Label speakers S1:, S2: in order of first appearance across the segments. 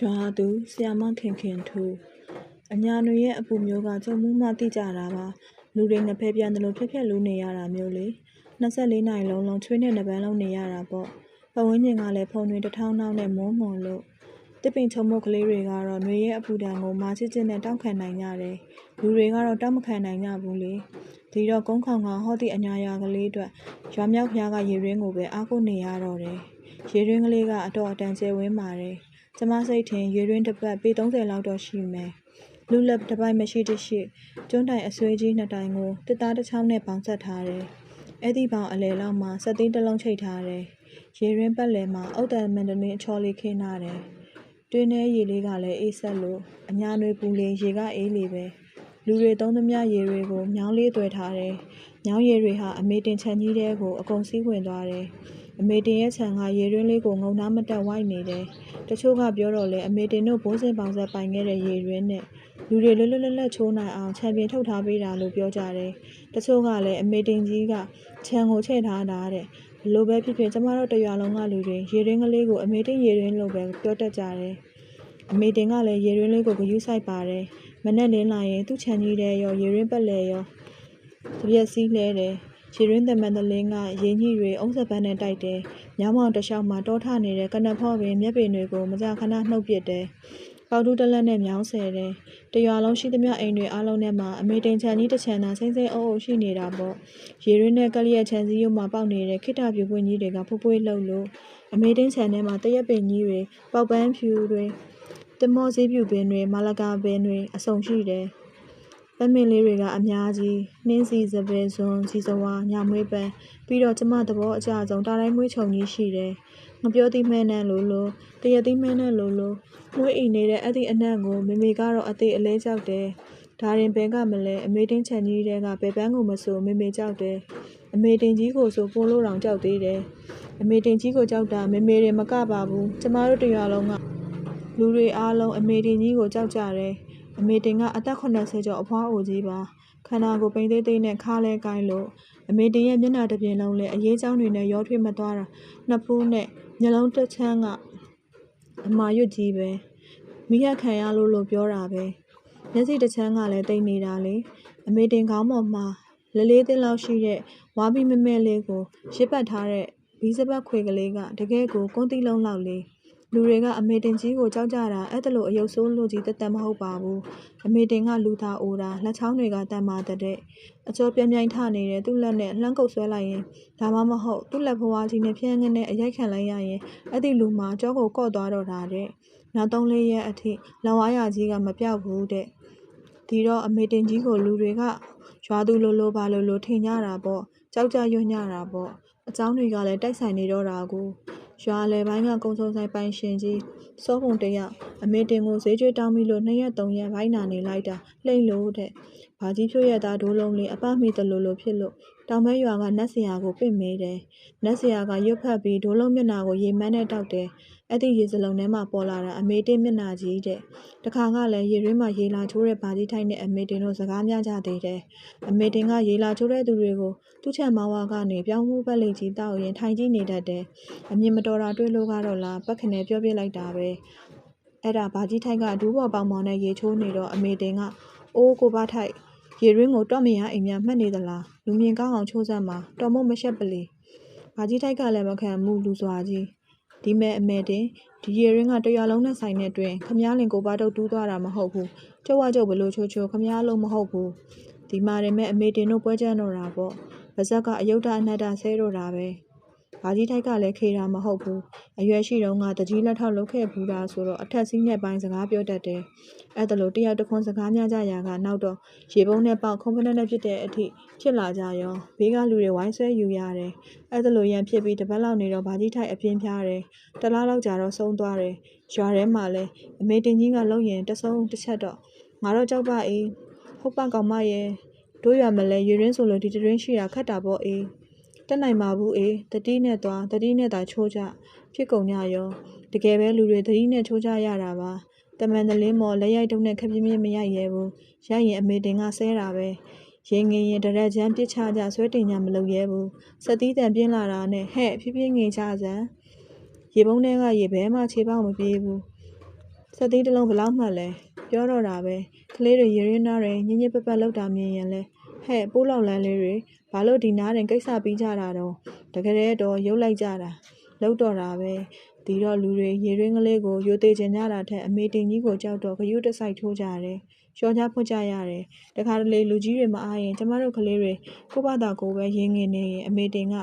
S1: ရွာသူဆရာမခင်ခင်ထူအညာတွေရဲ့အပူမျိုးကကြုံမှုမှသိကြတာပါလူတွေငဖဲပြန်တယ်လို့ဖြက်ဖြက်လူးနေရတာမျိုးလေ24နိုင်လုံးလုံးချွေးနဲ့နှပန်းလုံးနေရတာပေါ့ပဝင်းကျင်ကလည်းဖုံတွေတစ်ထောင်းထောင်းနဲ့မုံမွန်လို့တစ်ပင်ချုံမုတ်ကလေးတွေကတော့ຫນွေရဲ့အပူဒဏ်ကိုမာချစ်ချစ်နဲ့တောက်ခံနိုင်ကြတယ်လူတွေကတော့တောက်မခံနိုင်ကြဘူးလေဒီတော့ကုန်းခေါင်ကဟောသည့်အညာရာကလေးအတွက်ရွာမြောက်ဖျားကရေရင်းကိုပဲအားကိုးနေရတော့တယ်ရေရင်းကလေးကအတော်အတန်ကျဲဝင်းပါတယ် ကျမစိတ်ထင်ရေရင်းတစ်ပတ်ပေ30လောက်တော့ရှိမယ်လူလက်တစ်ပိုက်မရှိတရှိကျွန်းတိုင်အဆွေးကြီးနှစ်တိုင်ကိုတစ်သားတစ်ချောင်းနဲ့ပေါင်းဆက်ထားတယ်အဲ့ဒီပေါင်အလယ်လောက်မှာစက်သိန်းတစ်လုံးချိတ်ထားတယ်ရေရင်းပတ်လည်မှာအုတ်တန်မန်တနင်းအချော်လေးခင်းထားတယ်တွင်းထဲရေလေးကလည်းအေးဆက်လို့အညာနွေပူလေရေကအေးလေပဲလူတွေသုံးသမျှရေတွေကိုမြောင်းလေးသွဲထားတယ်။မြောင်းရေတွေဟာအမေတင်ချန်ကြီးတဲကိုအကုန်စီးဝင်သွားတယ်။ အမေတင်ရဲ့ခြံက ရေရင်းလေးကို ငုံနှားမတက်ဝိုက်နေတယ်။တချို့ကပြောတော့လဲအမေတင်တို့ ဘိုးစင်ပေါင်ဆက်ပိုင်ခဲ့တဲ့ ရေရင်းနဲ့ လူတွေ လွတ်လွတ်လပ်လပ် ချိုးနိုင်အောင်ချန်ပီယံထုတ်ထားပေးတာလို့ ပြောကြတယ်။တချို့ကလည်း အမေတင်ကြီးက ခြံကိုချဲ့ထားတာတဲ့။ဘလို့ပဲဖြစ်ဖြစ် ကျမတို့တရွာလုံးကလူတွေ ရေရင်းကလေးကို အမေတင်ရေရင်းလို့ပဲ ပြောတတ်ကြတယ်။အမေတင်ကလည်း ရေရင်းလေးကိုဂယူးဆိုင်ပါတယ်။မနဲ့လင်းလာရင် သူ့ခြံကြီးတဲ့ရော ရေရင်းပက်လေရောတပြက်စီးလဲတယ် ရေရင်းတမန်တလင်းကရင်းကြီးတွေအုံးစပန်းနဲ့တိုက်တယ်။ညောင်းမောင်တစ်လျှောက်မှာတောထနေတဲ့ကနဖော့ပင်မျက်ပင်တွေကိုမကြာခဏနှုတ်ပစ်တယ်။ပေါတူးတလက်နဲ့မြောင်းဆယ်တယ်။တရွာလုံးရှိသမျှအိမ်တွေအားလုံးထဲမှာအမေတင်ချန်ကြီးတစ်ချန်သာစိမ့်စိမ့်အုပ်အုပ်ရှိနေတာပေါ့။ရေရင်းနဲ့ကလျက်ချန်စည်းရုံးမှာပေါက်နေတဲ့ခိတပြူပွင့်ကြီးတွေကဖွေးဖွေးလှုပ်လို့အမေတင်ချန်ထဲမှာတရက်ပင်ကြီးတွေပေါက်ပန်းဖြူတွေတမော့စည်းပြူပင်တွေမာလကာပင်တွေအစုံရှိတယ်။ ပန်းမင်လေးတွေကအများကြီးနှင်းစီစပယ်စွန်စီစဝါညမွေးပန်းပြီးတော့ကျမသဘောအကျဆုံးတာတိုင်းမွေးချုံကြီးရှိတယ်။ငပြောသီးမဲနဲ့လိုလိုတရက်သီးမဲနဲ့လိုလိုမွေးအိမ်နေတဲ့အဲ့ဒီအနံ့ကိုမေမေကတော့အသေးအလဲကြောက်တယ်။ဒါရင်ဘဲကမလဲအမေတင်းချန်ကြီးတဲကဘယ်ပန်းကိုမဆိုမေမေကြောက်တယ်။အမေတင်ကြီးကိုဆိုပိုးလို့တောင်ကြောက်သေးတယ်။အမေတင်ကြီးကိုကြောက်တာမေမေတွေမကပါဘူး။ကျမတို့တရွာလုံးကလူတွေအားလုံးအမေတင်ကြီးကိုကြောက်ကြတယ်။ အမေတင်ကအသက်80ကျော်အဖွားအိုကြီးပါ။ခန္ဓာကိုယ်ပိန်သေးသေးနဲ့ခါလဲကိုင်းလို့အမေတင်ရဲ့မျက်နှာတစ်ပြင်လုံးလည်းအရေးချောင်းတွေနဲ့ရောထွေးမသွားတာနှစ်ဖူးနဲ့မျက်လုံးတစ်ချမ်းကအမာရွတ်ကြီးပဲ။မိဟက်ခံရလို့လို့ပြောတာပဲ။မျက်စိတစ်ချမ်းကလည်းတိတ်နေတာလေ။အမေတင်ခေါင်းပေါ်မှာလလေးသိန်းလောက်ရှိတဲ့ဝါးပြီးမမဲလေးကိုရစ်ပတ်ထားတဲ့ဘီးစပတ်ခွေကလေးကတကယ်ကိုကွန်းတိလုံးလောက်လေး။ လူတွေက အမေတိမ်ကြီးကို ကြောက်ကြတာ အဲသလို အရုပ်ဆိုးလို့ကြီးသက်သက်မဟုတ်ပါဘူး။အမေတိမ်က လူသာအိုတာ၊လက်ချောင်းတွေက သန်မာတဲ့တဲ့။အကျော်ပြိုင်ပြိုင်ထနေတယ် သူ့လက်နဲ့ လှမ်းကုတ်ဆွဲလိုက်ရင်၊ဒါမှမဟုတ် သူ့လက်ဘဝါးကြီးနဲ့ ဖရိုင်းခနဲ အရိုက်ခံလိုက်ရရင် အဲ့ဒီလူမှာ ကျောကိုကော့သွားတော့တာတဲ့။နောက်သုံးလေးရက်အထိ လက်ဝါးရာကြီးက မပျောက်ဘူးတဲ့။ဒီတော့ အမေတိမ်ကြီးကို လူတွေက ရွာသူလိုလို ဘာလိုလို ထင်ကြတာပေါ့။ကြောက်ကြရွံ့ကြတာပေါ့။အကြောင်းတွေကလည်း တိုက်ဆိုင်နေတော့တာကိုး ရွာလယ်ပိုင်းကကုံစုံဆိုင်ပိုင်ရှင်ကြီးစောပုံတယောက်အမေတင်ကိုဈေးကျွေးတောင်းပြီးလို့နှစ်ရက်သုံးရက်ဘိုင်းနာနေလိုက်တာလှိမ့်လို့တဲ့ဘာကြီးဖြိုးရသားဒိုးလုံးလေးအပမိတလို့လို့ဖြစ်လို့တောင်မဲရွာကနတ်ဆရာကိုပင့်မဲတယ်နတ်ဆရာကရွတ်ဖက်ပြီးဒိုးလုံးမျက်နာကိုရေမန်းနဲ့တောက်တယ် အဲ့ဒီရေစလုံးထဲမှာပေါ်လာတာအမေတင်မျက်နာကြီးတဲ့တခါကလည်းရေရင်းမှာရေလာချိုးတဲ့ဘာကြီးထိုက်နဲ့အမေတင်တို့စကားများကြသေးတယ်အမေတင်ကရေလာချိုးတဲ့သူတွေကိုသူ့ချက်မောင်းဝါကနေပြောင်းမှုပက်လိကြီးတောက်ရင်ထိုင်ကြည့်နေတတ်တယ်အမြင်မတော်တာတွေ့လို့ကတော့လားပတ်ခနဲ့ပြောပြလိုက်တာပဲအဲ့ဒါဘာကြီးထိုက်ကဒူးပေါ်ပေါင်ပေါင်နဲ့ရေချိုးနေတော့အမေတင်ကအိုးကိုပါထိုက်ရေရင်းကိုတော့မရအိမ်များမှတ်နေသလားလူမြင်ကောင်းအောင်ချိုးစမ်းမှာတော်မို့မရှက်ပလီဘာကြီးထိုက်ကလည်းမခံမှုလူစွာကြီး ဒီမဲ့အမေတင်ဒီရေရင်းကတရွာလုံးနဲ့ဆိုင်တဲ့တွင်ခမားလင်ကိုပါတော့တူးသွားတာမဟုတ်ဘူးကျုပ်ဝကျုပ်ဘလို့ချိုးချိုးခမားလုံးမဟုတ်ဘူးဒီမှာရင်မဲ့အမေတင်တို့ပွဲကြမ်းတော့တာပေါ့ပါဇက်ကအယုဒ္ဓအနတ္တဆဲတော့တာပဲ ဘာကြီးထိုက်ကလည်းခေတာမဟုတ်ဘူးအရွယ်ရှိတုန်းကတကြီးလက်ထောက်လုပ်ခဲ့ဘူးတာဆိုတော့အထက်စီးနဲ့ပိုင်းစကားပြောတတ်တယ်အဲ့ဒါလို့တယောက်တစ်ခွန်းစကားများကြရာကနောက်တော့ရေပုံးနဲ့ပေါက်ခုံဖက်နဲ့ဖြစ်တဲ့အထိဖြစ်လာကြရောဘေးကလူတွေဝိုင်းဆွဲယူရတယ်အဲ့ဒါလို့ရန်ဖြစ်ပြီးတပတ်လောက်နေတော့ဘာကြီးထိုက်အပြင်းပြားတယ်တလားလောက်ကြာတော့ဆုံးသွားတယ်ရွာထဲမှာလဲအမေတင်ကြီးကလုံရင်တဆုံးတစ်ချက်တော့ငါတော့ကြောက်ပါအေးဟုတ်ပါကောင်မရဲ့တို့ရမလဲရေရင်းဆိုလို့ဒီတရင်းရှိတာခတ်တာပေါ့အေး တက်နိုင်ပါဘူးအေးတတိနဲ့သွားတတိနဲ့သာချိုးကြဖြစ်ကုန်ကြရောတကယ်ပဲလူတွေတတိနဲ့ချိုးကြရတာပါတမန်တလင်းမော်လက်ရိုက်တုံးနဲ့ခက်ပြင်းပြင်းမရိုက်ရဲဘူးရိုက်ရင်အမေတင်ကဆဲတာပဲရင်ငင်ရင်တရက်ချမ်းပြစ်ချကြဆွဲတင်ကြမလုပ်ရဲဘူးစက်သီးတန်ပြင်းလာတာနဲ့ဟဲ့ဖြည်းဖြည်းငင်ချစမ်းရေပုံးထဲကရေဘဲမှခြေပေါက်မပြေးဘူးဆက်သီးတစ်လုံးဘယ်လောက်မှတ်လဲပြောတော့တာပဲကလေးတွေရေရင်းသားတွေညင်ညစ်ပတ်ပတ်လောက်တာမြင်ရင်လဲဟဲ့ပိုးလောက်လန်းလေးတွေ ဘာလို့ဒီနားတင်ကိစ္စပြီးကြတာတော့တကယ်တော့ရုပ်လိုက်ကြတာလောက်တော့တာပဲဒီတော့လူတွေရေရင်းကလေးကိုရိုသေးချင်ကြတာထက်အမေတင်ကြီးကိုကြောက်တော့ဂယုတစိုက်ထိုးကြတယ်လျှော်ကြဖွတ်ကြရတယ်တခါတလေလူကြီးတွေမအားရင်ကျမတို့ကလေးတွေကိုဘာသာကိုပဲရင်းငင်နေရင်အမေတင်က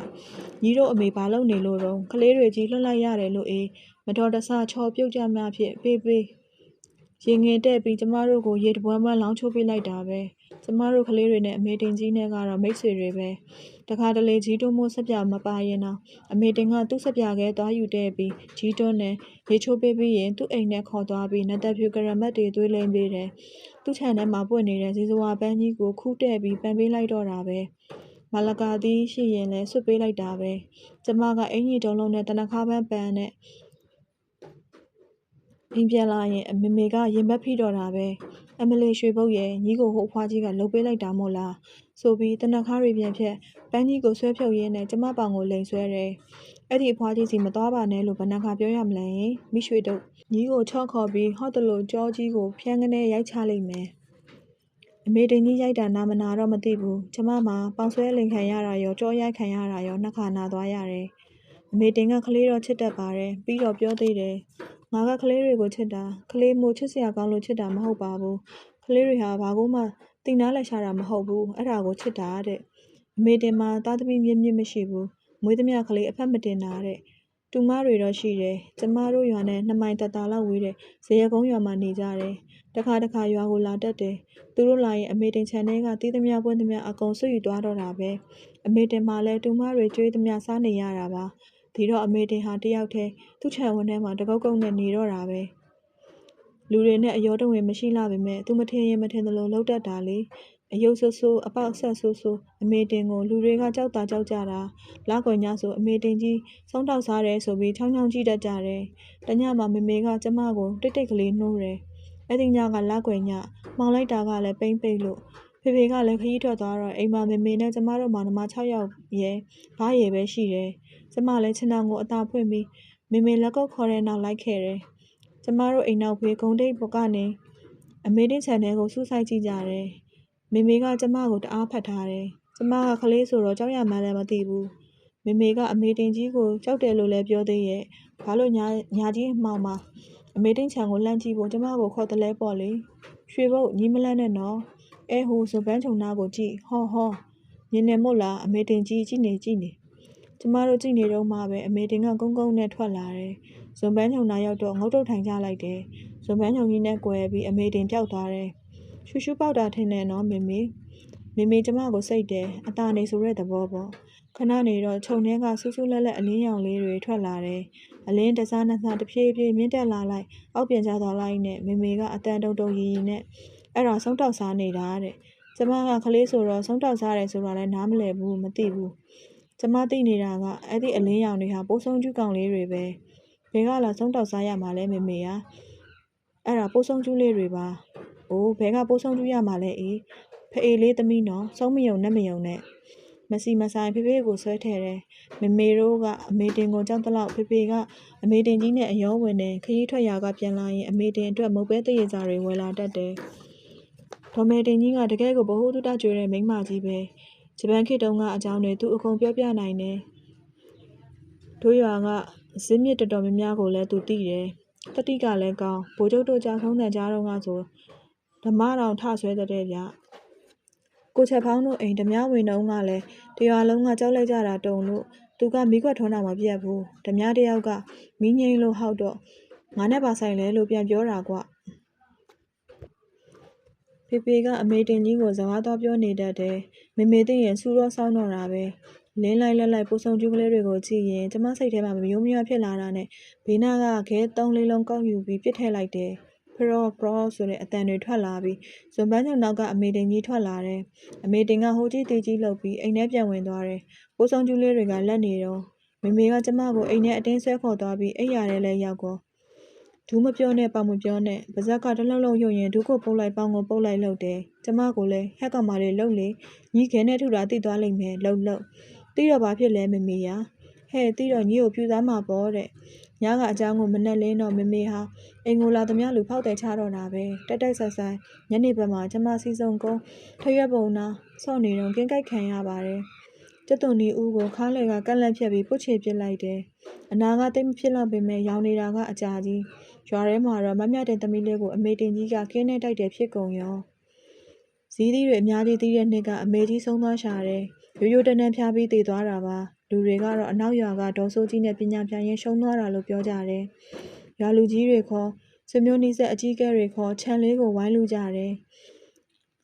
S1: ညီတို့အမေဘာလုပ်နေလို့တော့ကလေးတွေကြီးလွတ်လိုက်ရတယ်လို့အေးမတော်တဆချော်ပြုတ်ကြမှဖြစ်ပေးပေး ရင်ငင်တဲ့ပြီး ကျမတို့ကို ရေတပွဲပွဲ လောင်းချိုးပေးလိုက်တာပဲ ကျမတို့ကလေးတွေနဲ့ အမေတင်ကြီးနဲ့ကတော့ မိတ်ဆွေတွေပဲ တခါတလေကြီးတွန်းမိုးဆက်ပြမပါရင်တော့အမေတင်က သူ့ဆက်ပြခဲ သွားယူတဲ့ပြီးကြီးတွန်းနဲ့ရေချိုးပေးပြီးရင် သူ့အိမ်နဲ့ခေါ်သွားပြီးနတ်သက်ဖြူကရမတ်တွေ သွေးလိမ့်ပေးတယ် သူ့ခြံထဲမှာပွင့်နေတဲ့ ဇီဇဝါပန်းကြီးကို ခူးတဲ့ပြီး ပန်ပေးလိုက်တော့တာပဲမလကာသီးရှိရင်လည်း ဆွတ်ပေးလိုက်တာပဲ ကျမက အင်ကြီးတုံးလုံးနဲ့တနခါပန်းပန်းနဲ့ အိမ်ပြန်လာရင် အမေမေက ရင်ဘတ်ဖိတော့တာပဲ အမလီရွှေဘုတ်ရဲ့ညီကိုဟိုအဖွားကြီးကလှုပ်ပေးလိုက်တာမို့လား ဆိုပြီးတနခါတွေပြန်ဖြတ် ပန်းကြီးကိုဆွဲဖြုတ်ရင်းနဲ့ ကျမပောင်ကို လိန်ဆွဲတယ် အဲ့ဒီအဖွားကြီးစီမသွားပါနဲ့လို့ဘဏ္ဍခါပြောရမလဲရင် မိရွှေတို့ညီကို ချော့ခေါ်ပြီး ဟော့တလို့ကြောကြီးကို ဖျန်းကနေရိုက်ချလိုက်မယ် အမေတင်ကြီးရိုက်တာ နာမနာတော့ မသိဘူး ကျမမှာ ပေါင်ဆွဲလိန်ခံရတာရောကြောရိုက်ခံရတာရော နှစ်ခါနာသွားရတယ် အမေတင်က ကလေးတော့ ချစ်တတ်ပါတယ် ပြီးတော့ ပြောသေးတယ် ငါက ကလေးတွေကို ချစ်တာ ကလေးမို့ ချစ်စရာကောင်းလို့ ချစ်တာ မဟုတ်ပါဘူး ကလေးတွေဟာ ဘာကိုမှတိနာလက်ရှာတာ မဟုတ်ဘူး အဲ့ဒါကို ချစ်တာတဲ့ အမေတင်မှာသားသမီး မြင့်မြင့်မရှိဘူး မွေးသမျှကလေး အဖက်မတင်တာတဲ့ တူမတွေတော့ ရှိတယ် ကျမတို့ရွာနဲ့ နှစ်မိုင်တတလောက်ဝေးတဲ့ဇေယကုန်းရွာမှာ နေကြတယ် တခါတခါ ရွာကိုလာတက်တယ် သူတို့လာရင် အမေတင်ခြံထဲကတီးသမျှပွင့်သမျှ အကုန် ဆွယူသွားတော့တာပဲ အမေတင်မှာလည်း တူမတွေ ကျွေးသမျှ စားနေရတာပါ ဒီတော့အမေတင်ဟာတယောက်တည်းသူ့ခြံဝန်းထဲမှာတကုတ်ကုတ်နဲ့နေတော့တာပဲလူတွေနဲ့အယောတဝင်မရှိလာပေမဲ့သူမထင်ရင်မထင်သလိုလှုပ်တတ်တာလေအယုတ်ဆိုးဆိုးအပေါက်ဆက်ဆိုးဆိုးအမေတင်ကိုလူတွေကကြောက်တာကြောက်ကြတာလောက်ကွယ်ညဆိုအမေတင်ကြီးဆုံးတောက်စားတယ်ဆိုပြီးချောင်းချောင်းကြည့်တတ်ကြတယ်တညမှာမေမေကကျမကိုတိတ်တိတ်ကလေးနှိုးတယ်အဲ့ဒီညကလောက်ကွယ်ညမှောင်လိုက်တာကလည်းပိမ့်ပိတ်လို့ဖေဖေကလည်းခရီးထွက်သွားတော့အိမ်မှာမေမေနဲ့ကျမတို့မောင်နှမ6ယောက်ရဲ့ဘားရည်ပဲရှိတယ် ကျမလည်းခြေနှောင်ကိုအသာဖွင့်ပြီးမေမေလက်ကုပ်ခေါ်တဲ့နောက်လိုက်ခဲ့တယ်။ကျမတို့အိမ်နောက်ဖေးဂုံတိတ်ပေါ်ကနေအမေတင်းခြံထဲကိုစူးစိုက်ကြည့်ကြတယ်။မေမေကကျမကိုတအားဖတ်ထားတယ်။ကျမကကလေးဆိုတော့ကြောက်ရမှန်းလည်းမသိဘူး။မေမေကအမေတင်ကြီးကိုကြောက်တယ်လို့လည်းပြောသေးရဲ့။ဘာလို့ညာညာကြီးမှောင်မှာအမေတင်းခြံကိုလှမ်းကြည့်ဖို့ကျမကိုခေါ်တယ်လဲပေါ့လေ။ရွှေဘုတ်ညီမလန့်နဲ့နော်။အဲဟိုဆိုပန်းချုံနာကိုကြည့်ဟောဟောမြင်နေမို့လားအမေတင်ကြီးကြည့်နေကြည့်နေ။ ကျမတို့ကြည့်နေတော့မှပဲ အမေတင်က ကုန်းကုန်းနဲ့ထွက်လာတယ်။ဇွန်ပန်းချုံနာရောက်တော့ ငုတ်တုတ်ထိုင်ကြလိုက်တယ်။ဇွန်ပန်းချုံကြီးနဲ့ကွယ်ပြီး အမေတင်ပျောက်သွားတယ်။ရှူရှူပေါက်တာထင်တယ်နော် မေမေ။မေမေကျမကို စိတ်တယ်အตาနေဆိုတဲ့သဘောပေါ့။ခဏနေတော့ ခြုံထဲကဆူးဆူးလက်လက်အလင်းရောင်လေးတွေ ထွက်လာတယ်။အလင်းတစားနှစ်စားတဖြည်းဖြည်း မြင့်တက်လာလိုက် အောက်ပြန်ကျသွားလိုက်နဲ့ မေမေကအတန်တုံတုံရီရီနဲ့ အဲ့ဒါ ဆုံးတောက်စားနေတာတဲ့။ကျမက ကလေးဆိုတော့ ဆုံးတောက်စားတယ်ဆိုတာလည်း နားမလည်ဘူး မသိဘူး။ ကျမသိနေတာကအဲ့ဒီအလင်းရောင်တွေဟာပိုးဆုံးကျူးကောင်လေးတွေပဲဘယ်ကလာဆုံးတောက်စားရမှာလဲမေမေဟာအဲ့ဒါပိုးဆုံးကျူးလေးတွေပါအိုးဘယ်ကပိုးဆုံးကျူးရမှာလဲအေးဖအေးလေးသမီးနော်ဆုံးမယုံနဲ့မယုံနဲ့မစီမဆိုင်ဖေဖေကိုဆွဲထည့်တယ်မေမေတို့ကအမေတင်ကိုကြောက်တလောက်ဖေဖေကအမေတင်ကြီးနဲ့အယောဝင်တယ်ခရီးထွက်ရာကပြန်လာရင်အမေတင်အတွက်မုတ်ပဲတရေစာတွေဝယ်လာတတ်တယ်ဒေါ်မေတင်ကြီးကတကယ်ကိုဘ ഹു တုတကျွေးတဲ့မိန်းမကြီးပဲ ဂျပန်ခေတ်တုန်းကအကြောင်းတွေသူအကုန်ပြောပြနိုင်တယ်တို့ရွာကဇင်းမြစ်တော်တော်များများကိုလည်းသူသိတယ်။တတိကလည်းကောင်းဗိုလ်ချုပ်တို့ကြာဆုံးတဲ့ကြားတော့ကဆိုဓမ္မတော်ထဆွဲတဲ့ဗျ။ကိုချက်ဖောင်းတို့အိမ်ဓမြဝင်တော့ကလည်းတရွာလုံးကကြောက်လိုက်ကြတာတုံလို့သူကမိခွက်ထွန်းတာမပြတ်ဘူး။ဓမြတယောက်ကမီးငိမ့်လို့ဟောက်တော့ငါနဲ့ပါဆိုင်လဲလို့ပြန်ပြောတာကွ။ ဖေဖေက အမေတင်ကြီးကို စကားတော့ပြောနေတတ်တယ်။မေမေသိရင်စူတော့ ဆောင်းတော့တာပဲ။လင်းလိုက်လက်လိုက်ပိုးဆုံကျူးကလေးတွေကိုကြည့်ရင် ကျမစိတ်ထဲမှာမယုံမရဖြစ်လာတာနဲ့ ဘေးနားက ခဲသုံးလေးလုံးကောက်ယူပြီးပြစ်ထည့်လိုက်တယ်။ဖရော့ဖရော့ဆိုတဲ့အတန်တွေထွက်လာပြီး ဇွန်ပန်းချောင်နောက်က အမေတင်ကြီးထွက်လာတယ်။အမေတင်က ဟိုကြီးတေးကြီးလှုပ်ပြီး အိမ်ထဲပြန်ဝင်သွားတယ်။ပိုးဆုံကျူးလေးတွေကလက်နေတော့မေမေက ကျမကို အိမ်ထဲအတင်းဆွဲခေါ်သွားပြီး အိမ်ရထဲလဲရောက်ကော ဒူးမပြောနဲ့ပေါင်မပြောနဲ့ပါဇက်ကတလုံးလုံးယုံရင်ဒူးကိုပုတ်လိုက်ပေါင်ကိုပုတ်လိုက်လို့တယ်ကျမကိုလည်းဟက်ကမာလေးလှုပ်လေညီခဲနဲ့ထူတာတိသွားလိမ့်မယ်လှုပ်လှုပ်တိတော့ဘာဖြစ်လဲမမေရဟဲ့တိတော့ညီကိုပြူသားမှာပေါ့တဲ့ညကအချောင်းကိုမနဲ့လင်းတော့မမေဟာအင်ကိုလာသမျှလူဖောက်တယ်ချတော့တာပဲတက်တက်ဆိုင်ဆိုင်ညနေဘက်မှာကျမစီစုံကုန်းထရွက်ပုံနာဆော့နေတော့ကင်းကိုက်ခံရပါတယ် ကျက်သွန်ဒီဦးကိုခါးလေကကက်လက်ဖြတ်ပြီးပုတ်ချေပစ်လိုက်တယ်အနာကတိတ်မဖြစ်တော့ပေမဲ့ရောင်နေတာကအကြာကြီးရွာထဲမှာတော့မမြတဲ့သမီးလေးကိုအမေတင်ကြီးကကင်းနဲ့တိုက်တယ်ဖြစ်ကုန်ရောဇီးသီးတွေအများကြီးသီးတဲ့နှစ်ကအမေကြီးဆုံးသွားရှာတယ်ရိုးရိုးတန်းတန်းဖျားပြီးတည်သွားတာပါလူတွေကတော့အနောက်ရွာကဒေါ်စိုးကြီးနဲ့ပညာပြရင်ရှုံးသွားတာလို့ပြောကြတယ်ရွာလူကြီးတွေခေါ်ဆွေမျိုးနီးစက်အကြီးအကဲတွေခေါ်ခြံလေးကိုဝိုင်းလူကြတယ်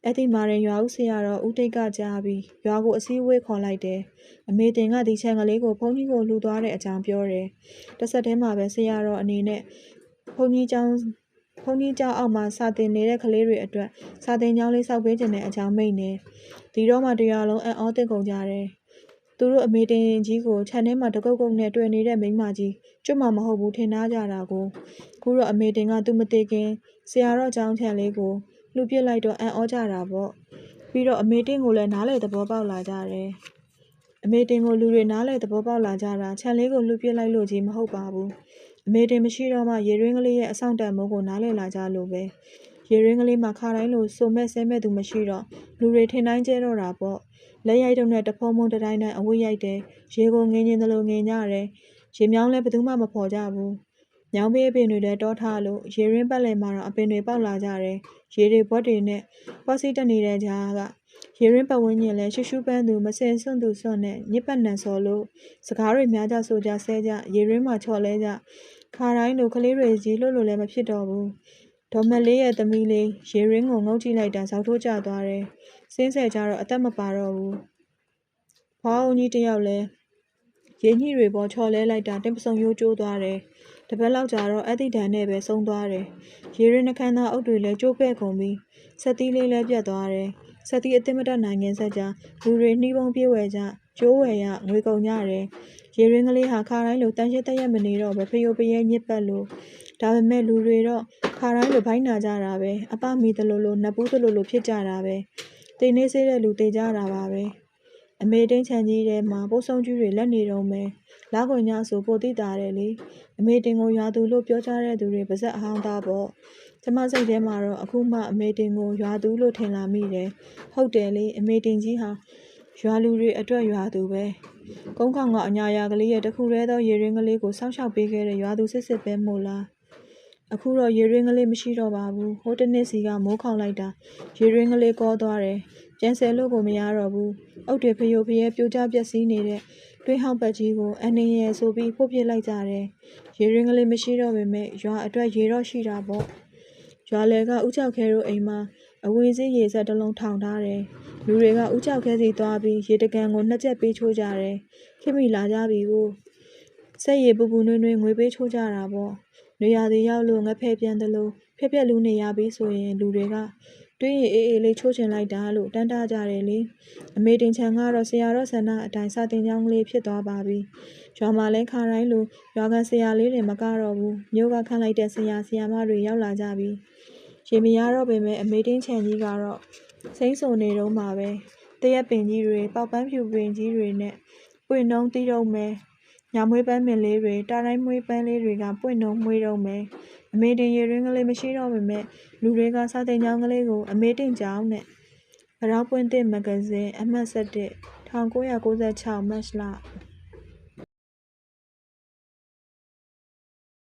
S1: အဲ့ဒီမှာရင်ရွာဦးဆရာတော်ဦးတိတ်ကကြားပြီးရွာကိုအစည်းအဝေးခေါ်လိုက်တယ်။အမေတင်ကဒီခြံကလေးကိုဘုန်းကြီးကိုလှူသွားတဲ့အကြောင်းပြောတယ်။တစ်ဆက်တည်းမှာပဲဆရာတော်အနေနဲ့ဘုန်းကြီးကျောင်းဘုန်းကြီးကျောင်းအောက်မှာစာသင်နေတဲ့ကလေးတွေအတွက်စာသင်ကျောင်းလေးစောက်ပေးခြင်းတဲ့အကြောင်းမိန့်နေ။ဒီတော့မှတရားလုံးအံ့ဩသင့်ကုန်ကြတယ်။သူတို့အမေတင်ကြီးကိုခြံထဲမှာတကုတ်ကုတ်နဲ့တွေ့နေတဲ့မိန်းမကြီးကျွတ်မှမဟုတ်ဘူးထင်သားကြတာကိုခုတော့အမေတင်ကသူမသိခင်ဆရာတော်ကျောင်းခြံလေးကို လှူပစ်လိုက်တော့အံ့ဩကြတာပေါ့ပြီးတော့အမေတင်ကိုလည်းနားလေသဘောပေါက်လာကြတယ်အမေတင်ကိုလူတွေနားလေသဘောပေါက်လာကြတာခြံလေးကိုလှူပစ်လိုက်လို့ကြီးမဟုတ်ပါဘူးအမေတင်မရှိတော့မှရေရင်းကလေးရဲ့အဆောင်တန်မိုးကိုနားလေလာကြလို့ပဲရေရင်းကလေးမှာခါတိုင်းလို့စုံမဲ့ဆဲမဲ့သူမရှိတော့လူတွေထင်တိုင်းကျဲတော့တာပေါ့လက်ရိုက်တုံနဲ့တဖုံမုံတတိုင်းတိုင်းအဝတ်ရိုက်တယ်ရေကိုငင်းချင်းသလိုငင်းကြတယ်ရေမြောင်းလည်းဘယ်သူမှမဖော်ကြဘူး ညောင်ပေးအပင်တွေလည်းတောထားလို့ရေရင်းပတ်လည်မှာတော့အပင်တွေပေါက်လာကြတယ်။ရေတွေဘွက်တွေနဲ့ပွားစီတက်နေတဲ့ကြားကရေရင်းပတ်ဝန်းကျင်လည်းရှူရှူပန်းသူမစင်စွန့်သူစွန့်နဲ့ညစ်ပတ်နံစော်လို့စကားတွေများကြဆိုကြဆဲကြရေရင်းမှာချော်လဲကြခါတိုင်းလိုကလေးတွေကြီးလို့လို့လည်းမဖြစ်တော့ဘူး။ဒေါ်မလေးရဲ့သမီးလေးရေရင်းကိုငုံကြည့်လိုက်တာဇောက်ထိုးကျသွားတယ်။စင်းဆဲကြတော့အသက်မပါတော့ဘူး။ဖွားအောင်ကြီးတယောက်လည်းရင်းညှိတွေပေါ်ချော်လဲလိုက်တာတင်ပစုံရိုးကျိုးသွားတယ်။ တပတ်လောက်ကြာတော့အဲ့ဒီတန်နဲ့ပဲဆုံးသွားတယ်။ရေရင်းနှခမ်းသားအုပ်တွေလည်းကျိုးပဲ့ကုန်ပြီးဆက်သီးလေးလည်းပြတ်သွားတယ်။ဆက်သီးအသိမတတ်နိုင်ငံဆက်ကြလူတွေနှီးပုံပြေးဝယ်ကြကျိုးဝယ်ရငွေကုန်ကြတယ်။ရေရင်းကလေးဟာခါတိုင်းလိုတန်ရှင်းတရက်မနေတော့ပဲဖျို့ဖျဲညစ်ပတ်လို့ဒါပေမဲ့လူတွေတော့ခါတိုင်းလိုဘိုင်းနာကြတာပဲအပမီတလို့လို့နတ်ပူးတလို့လို့ဖြစ်ကြတာပဲတိတ်နေစေးတဲ့လူတေကြတာပါပဲအမေတင်းချန်ကြီးထဲမှာပိုးဆုံးကျူးတွေလက်နေတော့မယ် လောက်ခွန်ညဆိုပိုတိတာတယ်လေအမေတင်ကိုရွာသူလို့ပြောကြတဲ့သူတွေပါဇက်အဟောင်းသားပေါ့ကျမစိတ်ထဲမှာတော့အခုမှအမေတင်ကိုရွာသူလို့ထင်လာမိတယ်ဟုတ်တယ်လေအမေတင်ကြီးဟာရွာလူတွေအတွက်ရွာသူပဲကုန်းခေါင်ကအညာရာကလေးရဲ့တခုတည်းသောရေရင်းကလေးကိုစောင့်ရှောက်ပေးခဲ့တဲ့ရွာသူစစ်စစ်ပဲမို့လားအခုတော့ရေရင်းကလေးမရှိတော့ပါဘူးဟိုတနေ့စီကမိုးခေါင်လိုက်တာရေရင်းကလေးကောသွားတယ်ပြန်ဆယ်လို့ကိုမရတော့ဘူးအုတ်တွေဖျို့ဖျဲပြိုကျပျက်စီးနေတဲ့ တွင်းဟောက်ပတ်ကြီးကို အန်နေရယ်ဆိုပြီး ဖို့ပြစ်လိုက်ကြတယ် ရေရင်းကလေး မရှိတော့ပေမဲ့ရွာအတွက် ရေတော့ ရှိတာပေါ့ ရွာလေကဥကြောက်ခဲတို့အိမ်မှာ အဝေးစည်းရေဆက်တစ်လုံး ထောင်ထားတယ် လူတွေကဥကြောက်ခဲစီသွားပြီး ရေတကန်ကို နှစ်ချက်ပေးချိုးကြတယ်ခင်မိလာကြပြီကိုဆက်ရည်ပူပူနွေ့နွေ့ငွေပေးချိုးကြတာပေါ့နေရာတွေရောက်လို့ ငဖဲပြန်တယ်လို့ဖက်ဖက်လူနေရပြီဆိုရင် လူတွေက တွေးရင်အေးအေးလေးချိုးချင်လိုက်တာလို့တန်းတားကြတယ်လေအမေတင်ချန်ကတော့ဆရာတော်ဆန္ဒအတိုင်းစာတင်ကြောင်းကလေးဖြစ်သွားပါပြီရွာမှာလဲခါတိုင်းလိုရွာကန်ဆရာလေးတွေမကတော့ဘူးမြို့ကခန့်လိုက်တဲ့ဆရာဆရာမတွေရောက်လာကြပြီရေမရတော့ပေမဲ့အမေတင်ချန်ကြီးကတော့စိမ့်စုံနေတော့မှာပဲတရက်ပင်ကြီးတွေပေါက်ပန်းဖြူပင်ကြီးတွေနဲ့ပွင့်နှုံးတီးတော့မယ်ညမွေးပန်းပင်လေးတွေတာတိုင်းမွေးပန်းလေးတွေကပွင့်နှုံးမွေးတော့မယ် အမေတင်ရေရင်းကလေးမရှိတော့ပေမဲ့လူတွေကစာတင်ကြောင်းကလေးကို အမေတင်ကြောင်းနဲ့ဗရောက်ပွင့်တဲ့မဂ္ဂဇင်းအမှတ်7 1996မတ်လ